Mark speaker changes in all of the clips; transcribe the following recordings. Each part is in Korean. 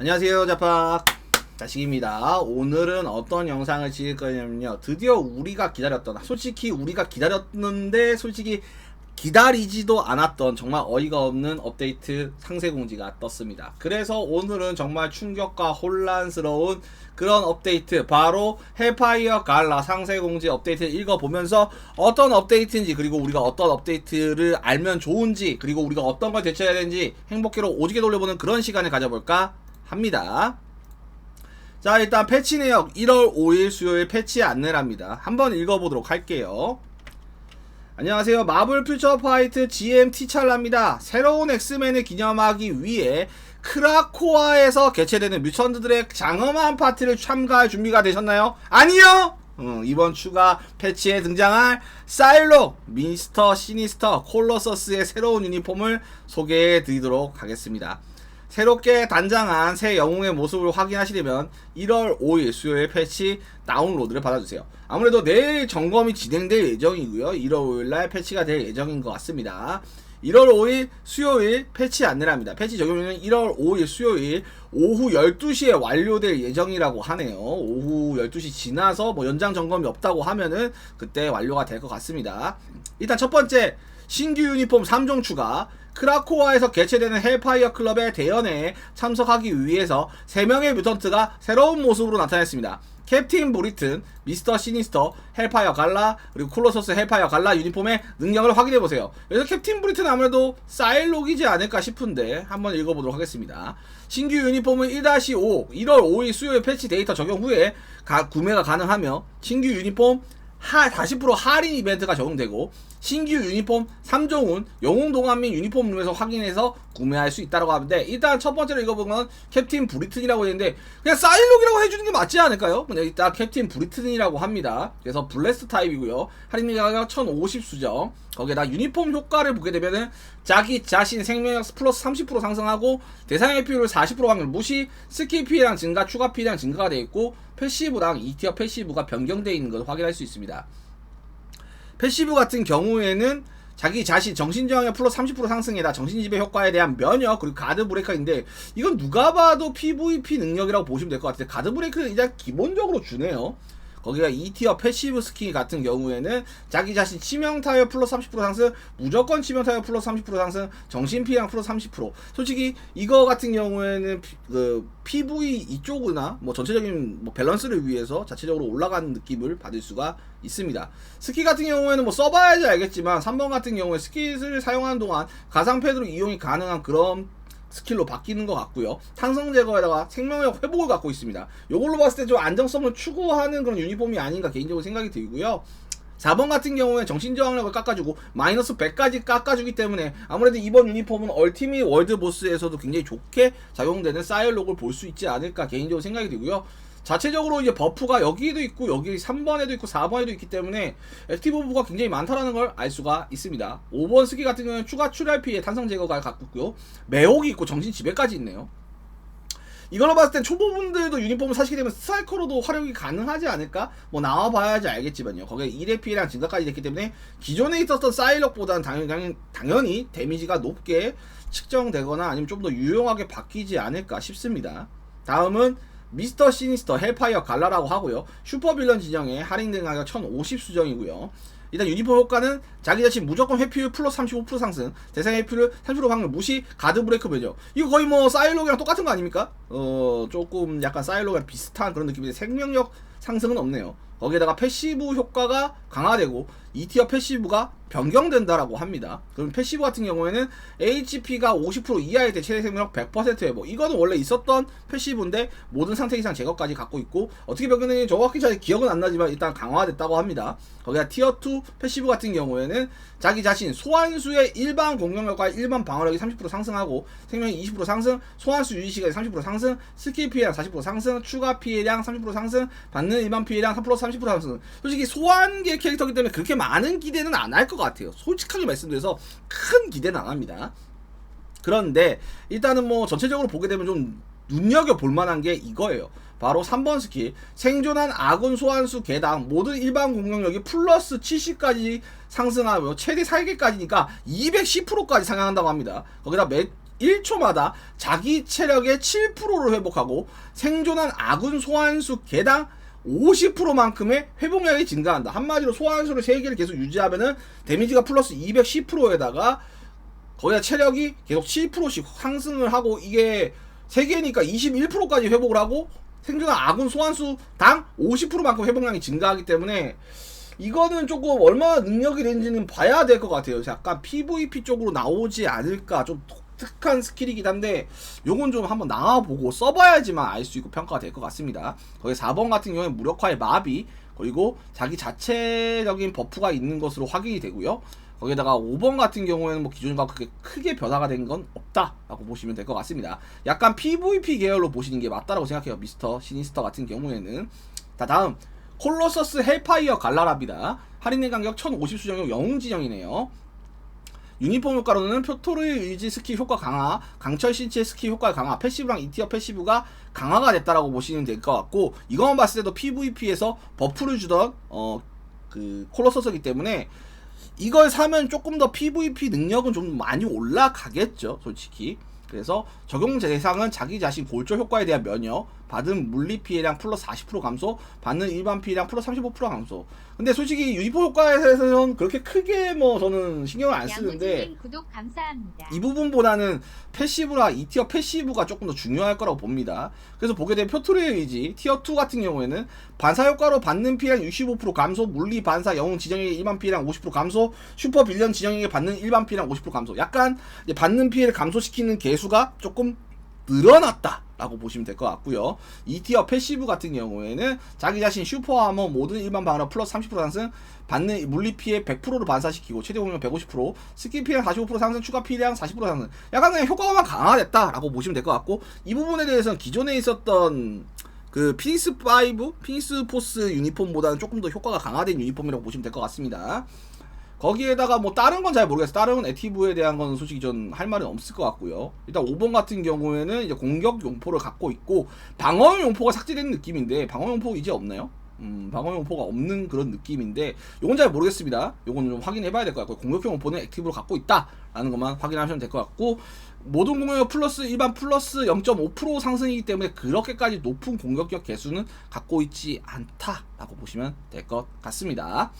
Speaker 1: 안녕하세요 자팍. 자식입니다. 오늘은 어떤 영상을 찍을 거냐면요. 드디어 우리가 기다렸던 솔직히 우리가 기다렸는데 솔직히 기다리지도 않았던 정말 어이가 없는 업데이트 상세 공지가 떴습니다. 그래서 오늘은 정말 충격과 혼란스러운 그런 업데이트 바로 헬파이어 갈라 상세 공지 업데이트 읽어보면서 어떤 업데이트인지 그리고 우리가 어떤 업데이트를 알면 좋은지 그리고 우리가 어떤 걸 대처해야 되는지 행복회로 오지게 돌려보는 그런 시간을 가져볼까 합니다. 자 일단 패치 내역 1월 5일 수요일 패치 안내랍니다. 한번 읽어보도록 할게요. 안녕하세요. 마블 퓨처 파이트 GMT 찰나입니다. 새로운 엑스맨을 기념하기 위해 크라코아에서 개최되는 뮤턴트들의 장엄한 파티를 참가할 준비가 되셨나요? 아니요! 음, 이번 추가 패치에 등장할 사일록, 미스터 시니스터, 콜로서스의 새로운 유니폼을 소개해 드리도록 하겠습니다. 새롭게 단장한 새 영웅의 모습을 확인하시려면 1월 5일 수요일 패치 다운로드를 받아주세요. 아무래도 내일 점검이 진행될 예정이고요. 1월 5일 날 패치가 될 예정인 것 같습니다. 1월 5일 수요일 패치 안내랍니다. 패치 적용일은 1월 5일 수요일 오후 12시에 완료될 예정이라고 하네요. 오후 12시 지나서 뭐 연장 점검이 없다고 하면은 그때 완료가 될 것 같습니다. 일단 첫 번째 신규 유니폼 3종 추가 크라코아에서 개최되는 헬파이어 클럽의 대연회에 참석하기 위해서 3명의 뮤턴트가 새로운 모습으로 나타났습니다. 캡틴 브리튼, 미스터 시니스터, 헬파이어 갈라, 그리고 콜로서스 헬파이어 갈라 유니폼의 능력을 확인해보세요. 여기서 캡틴 브리튼은 아무래도 사일록이지 않을까 싶은데 한번 읽어보도록 하겠습니다. 신규 유니폼은 1-5, 1월 5일 수요일 패치 데이터 적용 후에 가, 구매가 가능하며 신규 유니폼 하, 40% 할인 이벤트가 적용되고 신규 유니폼 3종은 영웅 동안 및 유니폼 룸에서 확인해서 구매할 수 있다고 하는데 일단 첫 번째로 읽어보면 캡틴 브리튼이라고 했는데 그냥 사일록이라고 해주는 게 맞지 않을까요? 근데 일단 캡틴 브리튼이라고 합니다. 그래서 블레스트 타입이고요. 할인 가격 1050 수정 거기에다 유니폼 효과를 보게 되면은 자기 자신 생명력 플러스 30% 상승하고 대상의 피율 40% 확률 무시 스킬 피해량 증가 추가 피해량 증가가 되어 있고 패시브랑 2티어 패시브가 변경되어 있는 것을 확인할 수 있습니다. 패시브 같은 경우에는 자기 자신 정신저항력 플러스 30% 상승에다 정신지배 효과에 대한 면역 그리고 가드 브레이커인데 이건 누가 봐도 PVP 능력이라고 보시면 될 것 같아요. 가드 브레이크는 이제 기본적으로 주네요. 거기가 2티어 패시브 스킬 같은 경우에는 자기 자신 치명 타협 플러스 30% 상승, 무조건 치명 타협 플러스 30% 상승, 정신 피해량 플러스 30%. 솔직히 이거 같은 경우에는 피, 그 PV 이쪽이나 뭐 전체적인 뭐 밸런스를 위해서 자체적으로 올라가는 느낌을 받을 수가 있습니다. 스키 같은 경우에는 뭐 써봐야지 알겠지만 3번 같은 경우에 스킷을 사용하는 동안 가상 패드로 이용이 가능한 그런 스킬로 바뀌는 것 같고요. 탄성 제거에다가 생명력 회복을 갖고 있습니다. 이걸로 봤을 때 좀 안정성을 추구하는 그런 유니폼이 아닌가 개인적으로 생각이 들고요. 4번 같은 경우에 정신저항력을 깎아주고 마이너스 100까지 깎아주기 때문에 아무래도 이번 유니폼은 얼티밋 월드보스에서도 굉장히 좋게 작용되는 사이얼록을 볼 수 있지 않을까 개인적으로 생각이 들고요. 자체적으로 이제 버프가 여기에도 있고 여기 3번에도 있고 4번에도 있기 때문에 액티브 버프가 굉장히 많다라는 걸 알 수가 있습니다. 5번 스키 같은 경우는 추가 출혈 피해 탄성 제거가 갖고 있고요. 매혹이 있고 정신 지배까지 있네요. 이걸로 봤을 땐 초보분들도 유니폼을 사시게 되면 스트라이커로도 활용이 가능하지 않을까? 뭐 나와봐야지 알겠지만요. 거기에 1의 피해량 증가까지 됐기 때문에 기존에 있었던 사이럭보다는 당연히, 당연 히 데미지가 높게 측정되거나 아니면 좀 더 유용하게 바뀌지 않을까 싶습니다. 다음은 미스터 시니스터 헬파이어 갈라라고 하고요. 슈퍼빌런 진영에 할인된 가격 1050 수정이고요. 일단 유니폼 효과는 자기 자신 무조건 회피율 플러스 35% 상승, 대상 회피율 30% 확률 무시, 가드 브레이크 배죠. 이거 거의 뭐 사일록이랑 똑같은 거 아닙니까? 어 조금 약간 사일록이랑 비슷한 그런 느낌인데 생명력 상승은 없네요. 거기에다가 패시브 효과가 강화되고 2티어 패시브가 변경된다라고 합니다. 그럼 패시브 같은 경우에는 HP가 50% 이하의 대 최대 생명력 100% 회복. 이거는 원래 있었던 패시브인데 모든 상태 이상 제거까지 갖고 있고 어떻게 변경되는지 정확히 잘 기억은 안 나지만 일단 강화됐다고 합니다. 거기다 티어 2 패시브 같은 경우에는 자기 자신 소환수의 일반 공격력과 일반 방어력이 30% 상승하고 생명이 20% 상승, 소환수 유지 시간이 30% 상승, 스킬 피해량 40% 상승, 추가 피해량 30% 상승, 받는 일반 피해량 3 플러스 30% 상승. 솔직히 소환계 캐릭터기 때문에 그렇게 많은 기대는 안 할 것 같아요. 솔직하게 말씀드려서 큰 기대는 안 합니다. 그런데 일단은 뭐 전체적으로 보게 되면 좀 눈여겨 볼 만한 게 이거예요. 바로 3번 스킬 생존한 아군 소환수 개당 모든 일반 공격력이 플러스 70까지 상승하며 최대 4개까지니까 210%까지 상향한다고 합니다. 거기다 매, 1초마다 자기 체력의 7%를 회복하고 생존한 아군 소환수 개당 50%만큼의 회복량이 증가한다. 한마디로 소환수를 3개를 계속 유지하면은 데미지가 플러스 210%에다가 거기다 체력이 계속 7%씩 상승을 하고 이게 3개니까 21%까지 회복을 하고 생존한 아군 소환수 당 50%만큼 회복량이 증가하기 때문에 이거는 조금 얼마나 능력이 되는지는 봐야 될 것 같아요. 약간 PVP 쪽으로 나오지 않을까 좀 독특한 스킬이긴 한데 요건 좀 한번 나와보고 써봐야지만 알 수 있고 평가가 될 것 같습니다. 거기 4번 같은 경우에 무력화의 마비 그리고 자기 자체적인 버프가 있는 것으로 확인이 되고요. 거기다가 5번 같은 경우에는 뭐 기존과 그렇게 크게 변화가 된 건 없다라고 보시면 될 것 같습니다. 약간 PVP 계열로 보시는 게 맞다라고 생각해요. 미스터 시니스터 같은 경우에는. 자 다음 콜로서스 헬파이어 갈라랍니다. 할인된 간격 1050 수정용 영웅 진영이네요. 유니폼 효과로는 표토르의 의지 스킬 효과 강화, 강철 신체 스킬 효과 강화, 패시브랑 이티어 패시브가 강화가 됐다라고 보시면 될 것 같고 이것만 봤을 때도 PVP에서 버프를 주던 어 그 콜로서스이기 때문에 이걸 사면 조금 더 PVP 능력은 좀 많이 올라가겠죠, 솔직히. 그래서 적용 대상은 자기 자신 골조 효과에 대한 면역, 받은 물리 피해량 플러스 40% 감소, 받는 일반 피해량 플러스 35% 감소. 근데 솔직히 유니폼 효과에서는 그렇게 크게 뭐 저는 신경을 안 쓰는데. 이 부분보다는 패시브라 이 티어 패시브가 조금 더 중요할 거라고 봅니다. 그래서 보게 되면 표토르의 의지 티어 2 같은 경우에는 반사 효과로 받는 피해량 65% 감소, 물리 반사 영웅 지정에게 일반 피해량 50% 감소, 슈퍼 빌런 지정에게 받는 일반 피해량 50% 감소. 약간 받는 피해를 감소시키는 개수가 조금 늘어났다 라고 보시면 될 것 같고요. 이 티어 패시브 같은 경우에는 자기 자신 슈퍼 아머 모든 일반 방어력 플러스 30% 상승, 받는 물리 피해 100%를 반사시키고 최대 공격 150%, 스킬 피해 45% 상승, 추가 피해량 40% 상승. 약간 그냥 효과만 강화됐다 라고 보시면 될 것 같고 이 부분에 대해서는 기존에 있었던 그 피닉스 5, 피닉스 포스 유니폼보다는 조금 더 효과가 강화된 유니폼이라고 보시면 될 것 같습니다. 거기에다가 뭐 다른 건 잘 모르겠어요. 다른 액티브에 대한 건 솔직히 전 할 말은 없을 것 같고요. 일단 5번 같은 경우에는 이제 공격 용포를 갖고 있고 방어 용포가 삭제된 느낌인데 방어 용포 이제 없나요? 음, 방어 용포가 없는 그런 느낌인데 요건 잘 모르겠습니다. 요건 좀 확인해 봐야 될 것 같고 공격형 용포는 액티브로 갖고 있다라는 것만 확인하시면 될 것 같고 모든 공격력 플러스 일반 플러스 0.5% 상승이기 때문에 그렇게까지 높은 공격력 개수는 갖고 있지 않다라고 보시면 될 것 같습니다.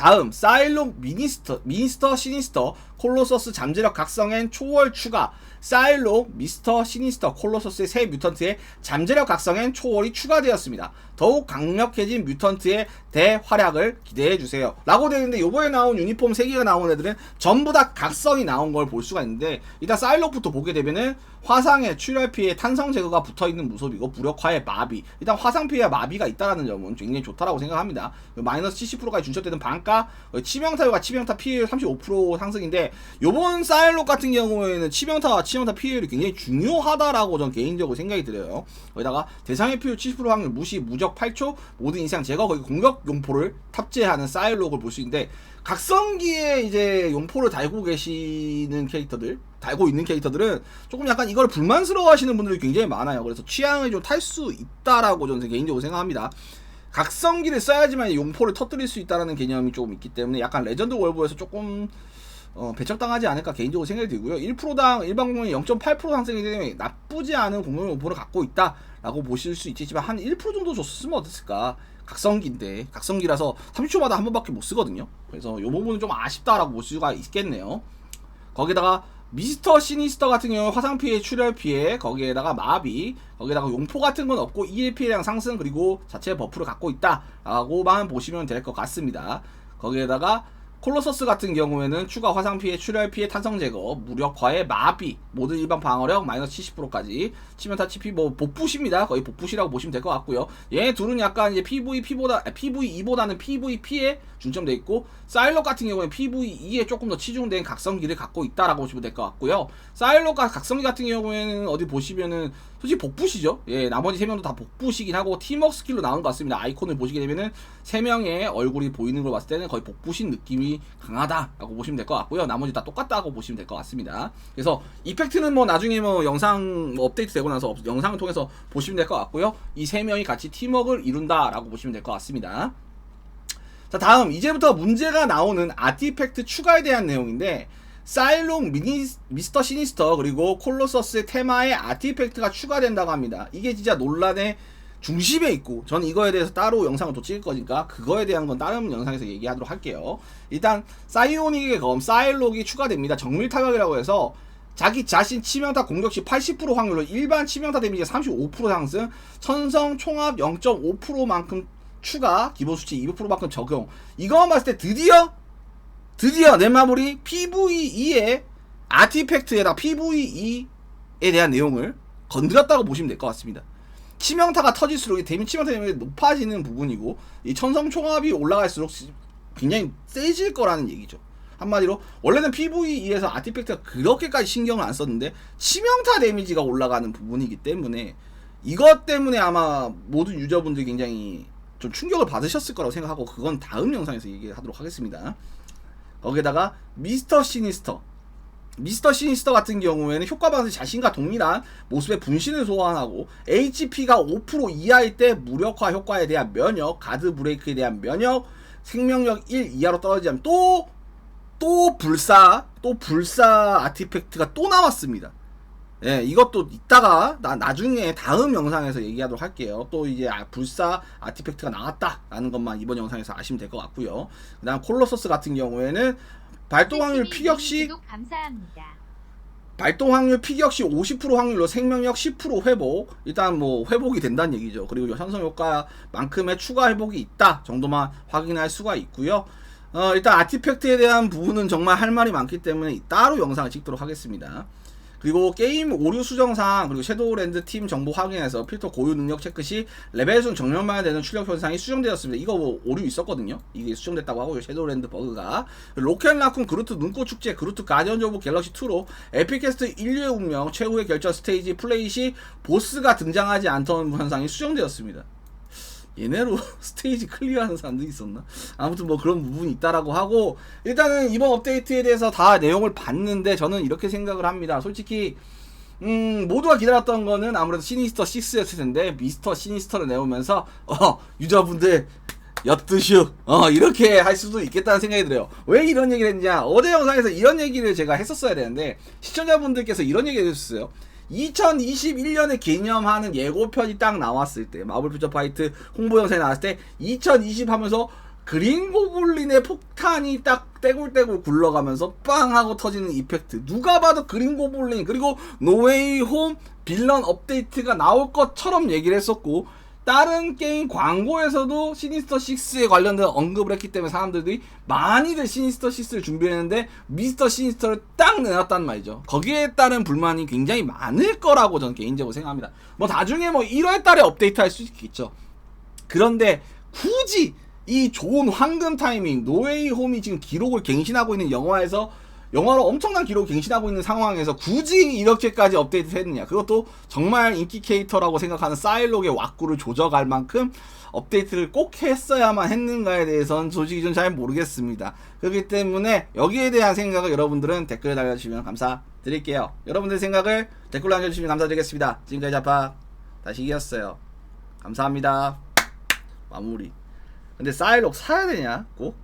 Speaker 1: 다음 사일록 미니스터 미니스터 시니스터 콜로서스 잠재력 각성엔 초월 추가 사일록 미스터 시니스터 콜로서스의 새 뮤턴트에 잠재력 각성엔 초월이 추가되었습니다. 더욱 강력해진 뮤턴트의 대활약을 기대해 주세요. 라고 되어 있는데 요번에 나온 유니폼 3개가 나온 애들은 전부 다 각성이 나온 걸 볼 수가 있는데 일단 사일록부터 보게 되면은 화상에 출혈 피해 탄성 제거가 붙어 있는 무섭이고 무력화의 마비 일단 화상 피해 마비가 있다라는 점은 굉장히 좋다라고 생각합니다. 마이너스 70%까지 준셔되는 반가 어, 치명타율과 치명타 피해율 35% 상승인데 요번 사일록 같은 경우에는 치명타와 치명타 피해율이 굉장히 중요하다라고 전 개인적으로 생각이 들어요. 거기다가 대상의 피해율 70% 확률 무시 무적 8초 모든 이상 제거 거기 공격 용포를 탑재하는 사일록을 볼 수 있는데 각성기에 이제 용포를 달고 계시는 캐릭터들 달고 있는 캐릭터들은 조금 약간 이걸 불만스러워 하시는 분들이 굉장히 많아요. 그래서 취향을 좀 탈 수 있다라고 저는 개인적으로 생각합니다. 각성기를 써야지만 용포를 터뜨릴 수 있다는 개념이 조금 있기 때문에 약간 레전드 월브에서 조금 어, 배척당하지 않을까 개인적으로 생각이 들고요. 1%당 일반 공룡이 0.8% 상승이 되면 나쁘지 않은 공룡 용포를 갖고 있다라고 보실 수 있겠지만 한 1% 정도 줬으면 어땠을까? 각성기인데 각성기라서 30초마다 한 번밖에 못 쓰거든요. 그래서 이 부분은 좀 아쉽다라고 볼 수가 있겠네요. 거기다가 미스터 시니스터 같은 경우 화상 피해, 출혈 피해, 거기에다가 마비, 거기에다가 용포 같은 건 없고 EL 피해량 상승 그리고 자체 버프를 갖고 있다라고만 보시면 될 것 같습니다. 거기에다가 콜로서스 같은 경우에는 추가 화상 피해, 출혈 피해, 탄성 제거, 무력화의 마비, 모든 일반 방어력 마이너스 70%까지 치명타 치피 뭐 복붙입니다. 거의 복붙이라고 보시면 될 것 같고요. 얘 둘은 약간 이제 PVP보다 PVE보다는 PVP에 중점돼 있고 사일록 같은 경우에 PVE에 조금 더 치중된 각성기를 갖고 있다라고 보시면 될 것 같고요. 사일록과 각성기 같은 경우에는 어디 보시면은 솔직히 복붙이죠. 예, 나머지 세 명도 다 복붙이긴 하고 팀워크 스킬로 나온 것 같습니다. 아이콘을 보시게 되면은 세 명의 얼굴이 보이는 걸 봤을 때는 거의 복붙인 느낌이 강하다라고 보시면 될 것 같고요. 나머지 다 똑같다고 보시면 될 것 같습니다. 그래서 이펙트는 뭐 나중에 뭐 영상 뭐 업데이트 되고 나서 영상을 통해서 보시면 될 것 같고요. 이 세 명이 같이 팀워크를 이룬다라고 보시면 될 것 같습니다. 자 다음 이제부터 문제가 나오는 아티팩트 추가에 대한 내용인데 사일록 미니 미스터 시니스터 그리고 콜로서스의 테마에 아티팩트가 추가된다고 합니다. 이게 진짜 논란의 중심에 있고 저는 이거에 대해서 따로 영상을 또 찍을 거니까 그거에 대한 건 다른 영상에서 얘기하도록 할게요. 일단 사이오닉의 검 사일록이 추가됩니다. 정밀 타격이라고 해서 자기 자신 치명타 공격 시 80% 확률로 일반 치명타 데미지 35% 상승, 천성 총합 0.5%만큼 추가, 기본 수치 200%만큼 적용. 이거만 봤을 때 드디어 드디어 내 마무리 PVE의 아티팩트에다 PVE에 대한 내용을 건드렸다고 보시면 될 것 같습니다. 치명타가 터질수록 이 데미 치명타 데미지 높아지는 부분이고 이 천성 총합이 올라갈수록 굉장히 세질 거라는 얘기죠. 한마디로 원래는 PVE에서 아티팩트가 그렇게까지 신경을 안 썼는데 치명타 데미지가 올라가는 부분이기 때문에 이것 때문에 아마 모든 유저분들이 굉장히 좀 충격을 받으셨을 거라고 생각하고 그건 다음 영상에서 얘기하도록 하겠습니다. 거기에다가 미스터 시니스터 미스터 시니스터 같은 경우에는 효과 방식 자신과 동일한 모습의 분신을 소환하고 HP가 5% 이하일 때 무력화 효과에 대한 면역, 가드 브레이크에 대한 면역, 생명력 1 이하로 떨어지면 또, 또 불사, 또 불사 아티팩트가 또 나왔습니다. 예, 이것도 이따가 나, 나중에 다음 영상에서 얘기하도록 할게요. 또 이제 아, 불사 아티팩트가 나왔다라는 것만 이번 영상에서 아시면 될 것 같고요. 그다음 콜로서스 같은 경우에는 발동 확률 피격 시
Speaker 2: 구독 감사합니다.
Speaker 1: 발동 확률 피격 시 50% 확률로 생명력 10% 회복. 일단 뭐 회복이 된다는 얘기죠. 그리고 현성 효과만큼의 추가 회복이 있다 정도만 확인할 수가 있고요. 어, 일단 아티팩트에 대한 부분은 정말 할 말이 많기 때문에 따로 영상을 찍도록 하겠습니다. 그리고 게임 오류 수정상 그리고 섀도우랜드 팀 정보 확인해서 필터 고유 능력 체크 시 레벨 순 정렬만 되는 출력 현상이 수정되었습니다. 이거 뭐 오류 있었거든요. 이게 수정됐다고 하고요. 섀도우랜드 버그가 로켓 라쿤 그루트 눈꽃 축제 그루트 가디언즈 오브 갤럭시 2로 에픽캐스트 인류의 운명 최후의 결전 스테이지 플레이 시 보스가 등장하지 않던 현상이 수정되었습니다. 얘네로 스테이지 클리어하는 사람도 있었나? 아무튼 뭐 그런 부분이 있다라고 하고 일단은 이번 업데이트에 대해서 다 내용을 봤는데 저는 이렇게 생각을 합니다. 솔직히 음 모두가 기다렸던 거는 아무래도 시니스터 6였을 텐데 미스터 시니스터를 내오면서 어 유저분들 엿드슈 어 이렇게 할 수도 있겠다는 생각이 들어요 왜 이런 얘기를 했냐 어제 영상에서 이런 얘기를 제가 했었어야 되는데 시청자분들께서 이런 얘기를 해주셨어요 2021년에 개념하는 예고편이 딱 나왔을 때 마블 퓨처 파이트 홍보 영상이 나왔을 때 2020 하면서 그린 고블린의 폭탄이 딱 떼굴떼굴 굴러가면서 빵 하고 터지는 이펙트. 누가 봐도 그린 고블린 그리고 노웨이 홈 빌런 업데이트가 나올 것처럼 얘기를 했었고 다른 게임 광고에서도 시니스터 6에 관련된 언급을 했기 때문에 사람들이 많이들 시니스터 6를 준비했는데 미스터 시니스터를 딱 내놨단 말이죠. 거기에 따른 불만이 굉장히 많을 거라고 저는 개인적으로 생각합니다. 뭐 나중에 뭐 1월 달에 업데이트 할 수 있겠죠. 그런데 굳이 이 좋은 황금 타이밍 노웨이 홈이 지금 기록을 갱신하고 있는 영화에서 영화로 엄청난 기록을 갱신하고 있는 상황에서 굳이 이렇게까지 업데이트 했느냐. 그것도 정말 인기 캐릭터라고 생각하는 사일록의 왁구를 조져갈 만큼 업데이트를 꼭 했어야만 했는가에 대해서는 솔직히 좀 잘 모르겠습니다. 그렇기 때문에 여기에 대한 생각을 여러분들은 댓글에 달아주시면 감사드릴게요. 여러분들 생각을 댓글로 남겨주시면 감사드리겠습니다. 지금까지 자파 다시 이겼어요. 감사합니다. 마무리. 근데 사일록 사야 되냐? 꼭?